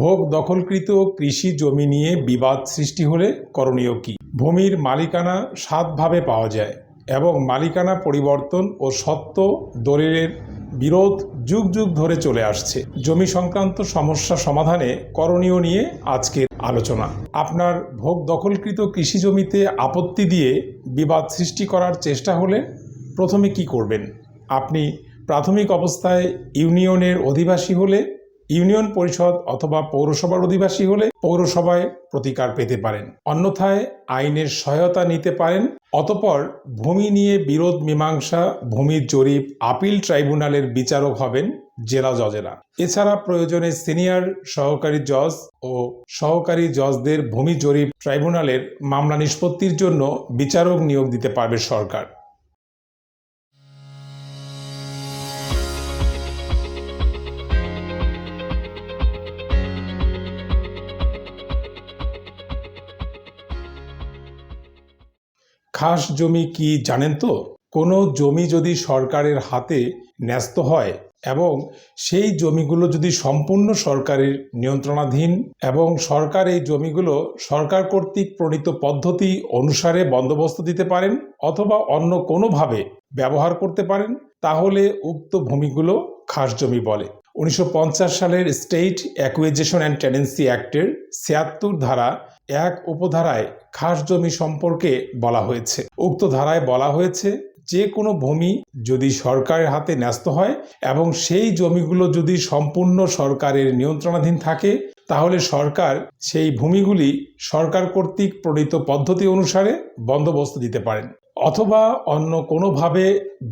ভোগ দখলকৃত কৃষি জমি নিয়ে বিবাদ সৃষ্টি হলে করণীয় কী? ভূমির মালিকানা সাতভাবে পাওয়া যায় এবং মালিকানা পরিবর্তন ও সত্ত্ব দলিলের বিরোধ যুগ যুগ ধরে চলে আসছে। জমি সংক্রান্ত সমস্যা সমাধানে করণীয় নিয়ে আজকের আলোচনা। আপনার ভোগ দখলকৃত কৃষি জমিতে আপত্তি দিয়ে বিবাদ সৃষ্টি করার চেষ্টা হলে প্রথমে কি করবেন? আপনি প্রাথমিক অবস্থায় ইউনিয়নের অধিবাসী হলে ইউনিয়ন পরিষদ অথবা পৌরসভার অধিবাসী হলে পৌরসভায় প্রতিকার পেতে পারেন। অন্যথায় আইনের সহায়তা নিতে পারেন। অতপর ভূমি নিয়ে বিরোধ মীমাংসা ভূমির জরিপ, আপিল ট্রাইব্যুনালের বিচারক হবেন জেলা জজেরা। এছাড়া প্রয়োজনে সিনিয়র সহকারী জজ ও সহকারী জজদের ভূমি জরিপ ট্রাইব্যুনালের মামলা নিষ্পত্তির জন্য বিচারক নিয়োগ দিতে পারবে সরকার। খাস জমি কি জানেন তো? কোনো জমি যদি সরকারের হাতে ন্যস্ত হয় এবং সেই জমিগুলো যদি সম্পূর্ণ সরকারের নিয়ন্ত্রণাধীন এবং সরকার এই জমিগুলো সরকার কর্তৃক প্রণীত পদ্ধতি অনুসারে বন্দোবস্ত দিতে পারেন অথবা অন্য কোনোভাবে ব্যবহার করতে পারেন, তাহলে উক্ত ভূমিগুলো খাস জমি বলে। উনিশশো পঞ্চাশ সালের স্টেট অ্যাকুইজেশন অ্যান্ড টেনেন্সি অ্যাক্টের ছিয়াত্তর ধারা এক উপধারায় খাস জমি সম্পর্কে বলা হয়েছে। উক্ত ধারায় বলা হয়েছে, যে কোনো ভূমি যদি সরকারের হাতে ন্যস্ত হয় এবং সেই জমিগুলো যদি সম্পূর্ণ সরকারের নিয়ন্ত্রণাধীন থাকে, তাহলে সরকার সেই ভূমিগুলি সরকার কর্তৃক প্রণীত পদ্ধতি অনুসারে বন্দোবস্ত দিতে পারেন। অথবা অন্য কোনোভাবে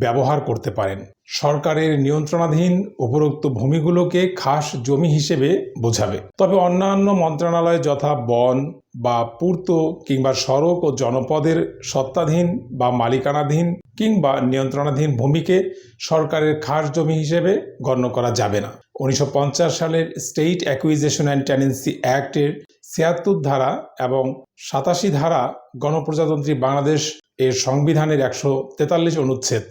ব্যবহার করতে পারেন। সরকারের নিয়ন্ত্রণাধীন উপরোক্ত ভূমিগুলোকে খাস জমি হিসেবে বোঝাবে। তবে অন্যান্য মন্ত্রণালয় যথা বন বা পূর্ত কিংবা সড়ক ও জনপদের সত্ত্বাধীন বা মালিকানাধীন কিংবা নিয়ন্ত্রণাধীন ভূমিকে সরকারের খাস জমি হিসেবে গণ্য করা যাবে না। উনিশশো পঞ্চাশ সালের স্টেট অ্যাকুইজেশন অ্যান্ড টেনেন্সি অ্যাক্টের ছিয়াত্তর ধারা এবং সাতাশি ধারা গণপ্রজাতন্ত্রী বাংলাদেশ এর সংবিধানের একশো তেতাল্লিশ অনুচ্ছেদ।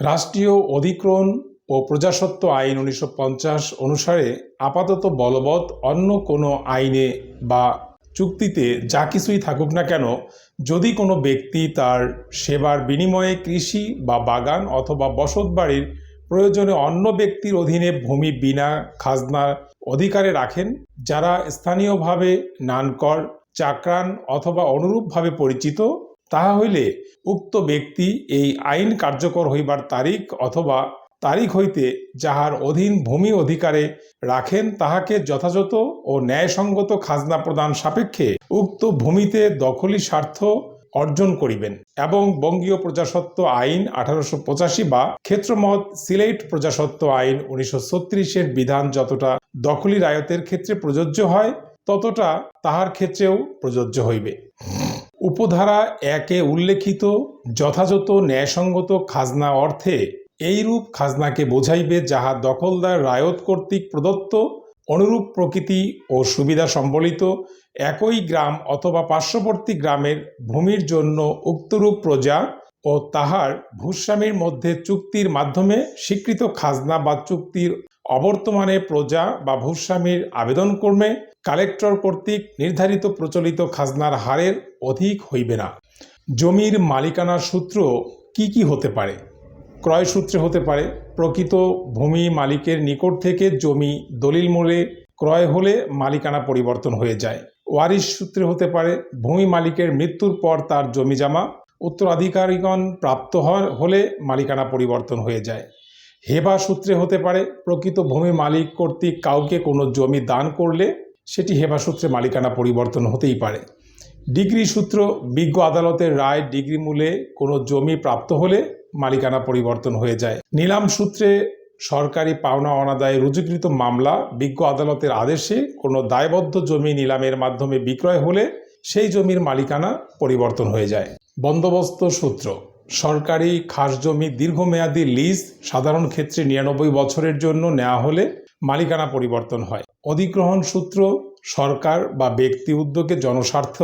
রাষ্ট্রীয় অধিগ্রহণ ও প্রজাসত্ব আইন উনিশশো পঞ্চাশ অনুসারে আপাতত বলবৎ অন্য কোনো আইনে বা চুক্তিতে যা কিছুই থাকুক না কেন, যদি কোনো ব্যক্তি তার সেবার বিনিময়ে কৃষি বা বাগান অথবা বসত বাড়ির প্রয়োজনে অন্য ব্যক্তির অধীনে ভূমি বিনা খাজনার অধিকারে রাখেন, যারা স্থানীয়ভাবে নানকর, চাকরান অথবা অনুরূপভাবে পরিচিত তাহা হইলে উক্ত ব্যক্তি এই আইন কার্যকর হইবার তারিখ অথবা তারিখ হইতে যাহার অধীন ভূমি অধিকারে রাখেন তাহাকে যথাযথ ও ন্যায়সঙ্গত খাজনা প্রদান সাপেক্ষে উক্ত ভূমিতে দখলি স্বার্থ অর্জন করিবেন এবং বঙ্গীয় প্রজাসত্ব আইন আঠারোশো পঁচাশি বা ক্ষেত্রমত সিলেট প্রজাসত্ব আইন উনিশশো ছত্রিশের বিধান যতটা দখলি রায়তের ক্ষেত্রে প্রযোজ্য হয়, ততটা তাহার ক্ষেত্রেও প্রযোজ্য হইবে। উপধারা একে উল্লেখিত যথাযথ ন্যায়সঙ্গত খাজনা অর্থে এইরূপ খাজনাকে বোঝাইবে যাহা দখলদার রায়ত কর্তৃক প্রদত্ত, অনুরূপ প্রকৃতি ও সুবিধা সম্বলিত, একই গ্রাম অথবা পার্শ্ববর্তী গ্রামের ভূমির জন্য উক্তরূপ প্রজা ও তাহার ভূস্বামীর মধ্যে চুক্তির মাধ্যমে স্বীকৃত খাজনা বা চুক্তির অবর্তমানে প্রজা বা ভূস্বামীর আবেদন কর্মে কালেক্টর কর্তৃক নির্ধারিত প্রচলিত খাজনার হারের অধিক হইবে না। জমির মালিকানার সূত্র কি কি হতে পারে? ক্রয় সূত্রে হতে পারে, প্রকৃত ভূমি মালিকের নিকট থেকে জমি দলিল মূলে ক্রয় হলে মালিকানা পরিবর্তন হয়ে যায়। ওয়ারিশ সূত্রে হতে পারে, ভূমি মালিকের মৃত্যুর পর তার জমি জামা উত্তরাধিকারীগণ প্রাপ্ত হলে মালিকানা পরিবর্তন হয়ে যায়। হেবা সূত্রে হতে পারে, প্রকৃত ভূমি মালিক কর্তৃক কাউকে কোনো জমি দান করলে সেটি হেবা সূত্রে মালিকানা পরিবর্তন হতেই পারে। ডিগ্রি সূত্র বিজ্ঞ আদালতের রায় ডিগ্রি মূলে কোনো জমি প্রাপ্ত হলে মালিকানা পরিবর্তন হয়ে যায়। নিলাম সূত্রে সরকারি পাওনা অনাদায়ে রুজুকৃত মামলা বিজ্ঞ আদালতের আদেশে কোনো দায়বদ্ধ জমি নিলামের মাধ্যমে বিক্রয় হলে সেই জমির মালিকানা পরিবর্তন হয়ে যায়। বন্দোবস্ত সূত্র সরকারি খাস জমি দীর্ঘমেয়াদী লিজ সাধারণ ক্ষেত্রে নিরানব্বই বছরের জন্য নেওয়া হলে মালিকানা পরিবর্তন হয়। অধিগ্রহণ সূত্র, সরকার বা ব্যক্তি উদ্যোগে জনস্বার্থ,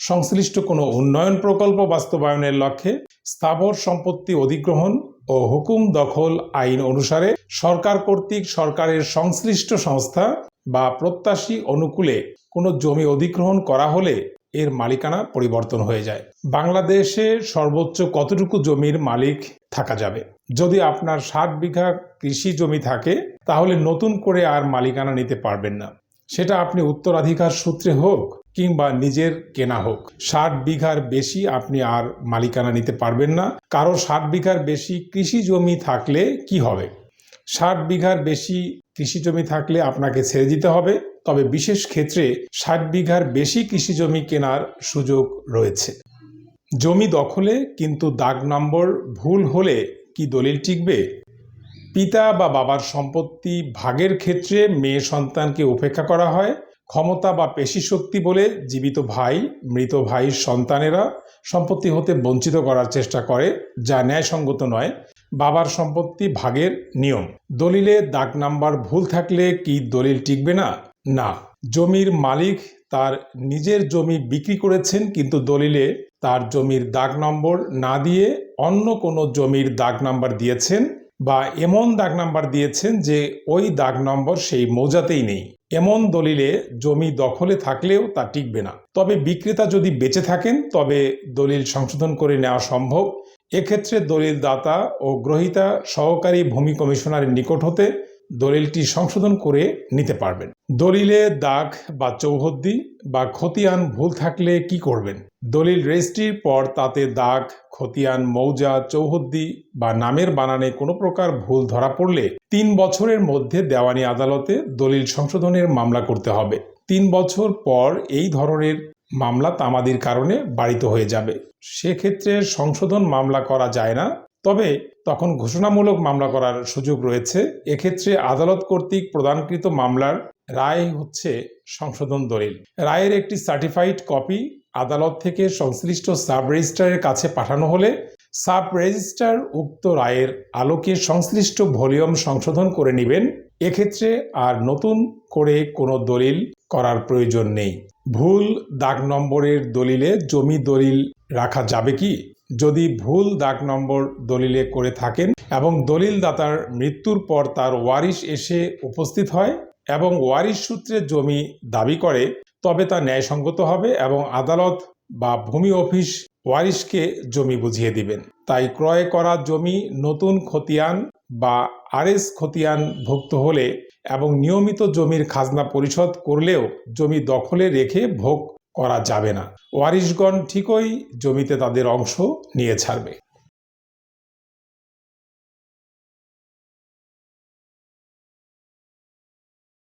সংশ্লিষ্ট কোনো উন্নয়ন প্রকল্প বাস্তবায়নের লক্ষ্যে স্থাবর সম্পত্তি অধিগ্রহণ ও হুকুম দখল আইন অনুসারে সরকার কর্তৃক সরকারের সংশ্লিষ্ট সংস্থা বা প্রত্যাশী অনুকূলে কোনো জমি অধিগ্রহণ করা হলে এর মালিকানা পরিবর্তন হয়ে যায়। বাংলাদেশে সর্বোচ্চ কতটুকু জমির মালিক থাকা যাবে? যদি আপনার ষাট বিঘা কৃষি জমি থাকে, তাহলে নতুন করে আর মালিকানা নিতে পারবেন না। সেটা আপনি উত্তরাধিকার সূত্রে হোক কিংবা নিজের কেনা হোক। ষাট বিঘার বেশি আপনি আর মালিকানা নিতে পারবেন না। কারও ষাট বিঘার বেশি কৃষি জমি থাকলে কি হবে? ষাট বিঘার বেশি কৃষি জমি থাকলে আপনাকে ছেড়ে দিতে হবে। তবে বিশেষ ক্ষেত্রে ষাট বিঘার বেশি কৃষি জমি কেনার সুযোগ রয়েছে। জমি দখলে কিন্তু দাগ নম্বর ভুল হলে কি দলিল টিকবে? পিতা বা বাবার সম্পত্তি ভাগের ক্ষেত্রে মেয়ে সন্তানকে উপেক্ষা করা হয়, ক্ষমতা বা পেশি শক্তি বলে জীবিত ভাই, মৃত ভাইয়ের সন্তানেরা সম্পত্তি হতে বঞ্চিত করার চেষ্টা করে, যা ন্যায়সঙ্গত নয়, বাবার সম্পত্তি ভাগের নিয়ম। দলিলে দাগ নাম্বার ভুল থাকলে কি দলিল টিকবে না? না, জমির মালিক তার নিজের জমি বিক্রি করেছেন, কিন্তু দলিলে তার জমির দাগ নম্বর না দিয়ে অন্য কোনো জমির দাগ নাম্বার দিয়েছেন বা এমন দাগ নাম্বার দিয়েছেন যে ওই দাগ নম্বর সেই মৌজাতেই নেই। এমন দলিলে জমি দখলে থাকলেও তা টিকবে না। তবে বিক্রেতা যদি বেঁচে থাকেন, তবে দলিল সংশোধন করে নেওয়া সম্ভব। এক্ষেত্রে দলিল দাতা ও গ্রহীতা সহকারী ভূমি কমিশনারের নিকট হতে দলিলটি সংশোধন করে নিতে পারবেন। দলিলে দাগ বা চৌহদ্দি বা খতিয়ান ভুল থাকলে কি করবেন? দলিল রেজিস্ট্রির পর তাতে দাগ, খতিয়ান, মৌজা, চৌহদ্দি বা নামের বানানে কোনো প্রকার ভুল ধরা পড়লে তিন বছরের মধ্যে দেওয়ানি আদালতে দলিল সংশোধনের মামলা করতে হবে। তিন বছর পর এই ধরনের মামলা তামাদির কারণে বাড়িত হয়ে যাবে। সেক্ষেত্রে সংশোধন মামলা করা যায় না। তবে তখন ঘোষণামূলক মামলা করার সুযোগ রয়েছে। এক্ষেত্রে আদালত কর্তৃক প্রদানকৃত মামলার রায় হচ্ছে সংশোধন দলিল। রায়ের একটি সার্টিফাইড কপি আদালত থেকে সংশ্লিষ্ট সাব রেজিস্ট্রারের কাছে পাঠানো হলে সাব রেজিস্ট্রার উক্ত রায়ের আলোকে সংশ্লিষ্ট ভলিউম সংশোধন করে নেবেন। এক্ষেত্রে আর নতুন করে কোনো দলিল করার প্রয়োজন নেই। ভুল দাগ নম্বরের দলিলে জমি দলিল রাখা যাবে কি? যদি ভুল দাগ নম্বর দলিলে করে থাকেন এবং দলিল দাতার মৃত্যুর পর তার ওয়ারিশ এসে উপস্থিত হয় এবং ওয়ারিশ সূত্রে জমি দাবি করে, তবে তা ন্যায়সঙ্গত হবে এবং আদালত বা ভূমি অফিস ওয়ারিশকে জমি বুঝিয়ে দিবেন। তাই ক্রয় করা জমি নতুন খতিয়ান বা আরএস খতিয়ান ভুক্ত হলে এবং নিয়মিত জমির খাজনা পরিশোধ করলেও জমি দখলে রেখে ভোগ করা যাবে না। ওয়ারিশগণ ঠিকই জমিতে তাদের অংশ নিয়ে ছাড়বে।